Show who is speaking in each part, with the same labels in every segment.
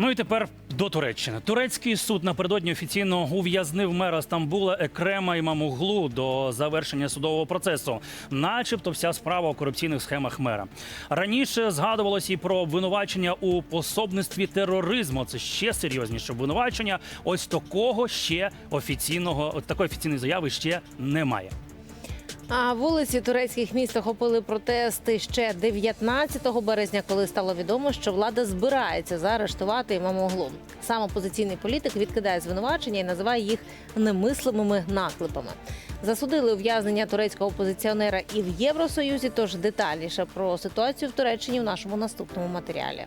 Speaker 1: Ну і тепер до Туреччини. Турецький суд напередодні офіційно ув'язнив мера Стамбула Екрема Імамуглу до завершення судового процесу, начебто вся справа у корупційних схемах мера. Раніше згадувалось і про обвинувачення у пособництві тероризму. Це ще серйозніше обвинувачення. Ось такого ще офіційного, такої офіційної заяви ще немає.
Speaker 2: А вулиці турецьких міст охопили протести ще 19 березня, коли стало відомо, що влада збирається заарештувати імамоглу. Сам опозиційний політик відкидає звинувачення і називає їх немислимими наклепами. Засудили ув'язнення турецького опозиціонера і в Євросоюзі. Тож детальніше про ситуацію в Туреччині в нашому наступному матеріалі.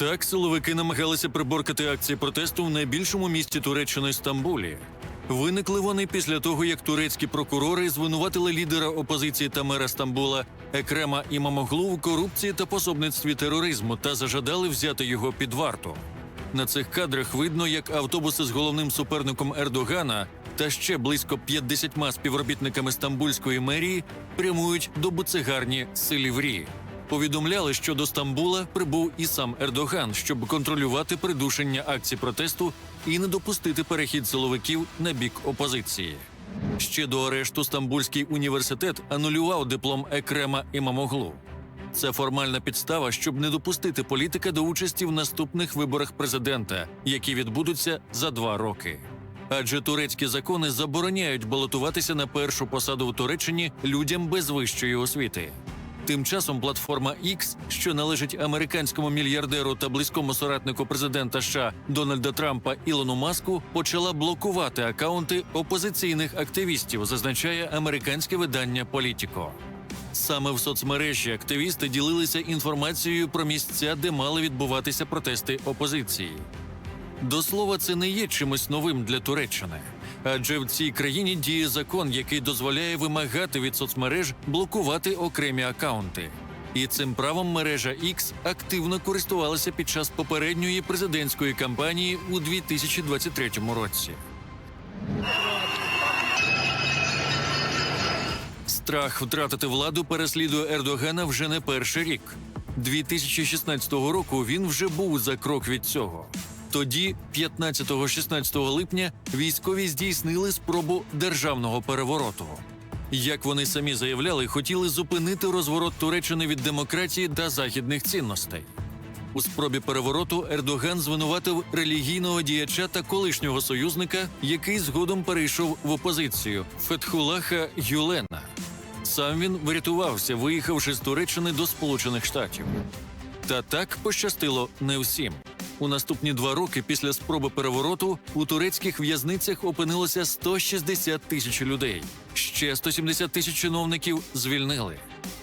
Speaker 3: Так, силовики намагалися приборкати акції протесту в найбільшому місті Туреччини Стамбулі. Виникли вони після того, як турецькі прокурори звинуватили лідера опозиції та мера Стамбула Екрема Імамоглу в корупції та пособництві тероризму та зажадали взяти його під варту. На цих кадрах видно, як автобуси з головним суперником Ердогана та ще близько 50 співробітниками стамбульської мерії прямують до буцегарні Селіврі. Повідомляли, що до Стамбула прибув і сам Ердоган, щоб контролювати придушення акцій протесту і не допустити перехід силовиків на бік опозиції. Ще до арешту Стамбульський університет анулював диплом Екрема Імамоглу. Це формальна підстава, щоб не допустити політика до участі в наступних виборах президента, які відбудуться за два роки. Адже турецькі закони забороняють балотуватися на першу посаду в Туреччині людям без вищої освіти. Тим часом платформа X, що належить американському мільярдеру та близькому соратнику президента США Дональда Трампа Ілону Маску, почала блокувати акаунти опозиційних активістів, зазначає американське видання Політіко. Саме в соцмережі активісти ділилися інформацією про місця, де мали відбуватися протести опозиції. До слова, це не є чимось новим для Туреччини, адже в цій країні діє закон, який дозволяє вимагати від соцмереж блокувати окремі акаунти. І цим правом мережа X активно користувалася під час попередньої президентської кампанії у 2023 році. Страх втратити владу переслідує Ердогана вже не перший рік. 2016 року він вже був за крок від цього. Тоді, 15-16 липня, військові здійснили спробу державного перевороту. Як вони самі заявляли, хотіли зупинити розворот Туреччини від демократії та західних цінностей. У спробі перевороту Ердоган звинуватив релігійного діяча та колишнього союзника, який згодом перейшов в опозицію Фетхулаха Гюлена. Сам він врятувався, виїхавши з Туреччини до Сполучених Штатів. Та так пощастило не всім. У наступні два роки після спроби перевороту у турецьких в'язницях опинилося 160 тисяч людей. Ще 170 тисяч чиновників звільнили.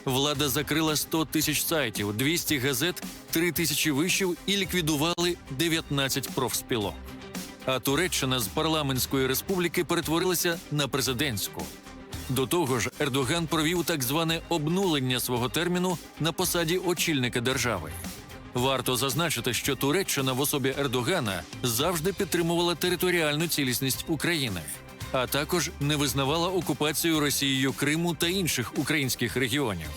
Speaker 3: Влада закрила 100 тисяч сайтів, 200 газет, 3 тисячі вишів і ліквідували 19 профспілок. А Туреччина з парламентської республіки перетворилася на президентську. До того ж, Ердоган провів так зване обнулення свого терміну на посаді очільника держави. Варто зазначити, що Туреччина в особі Ердогана завжди підтримувала територіальну цілісність України, а також не визнавала окупацію Росією Криму та інших українських регіонів.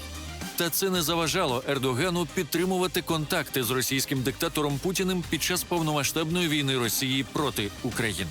Speaker 3: Та це не заважало Ердогану підтримувати контакти з російським диктатором Путіним під час повномасштабної війни Росії проти України.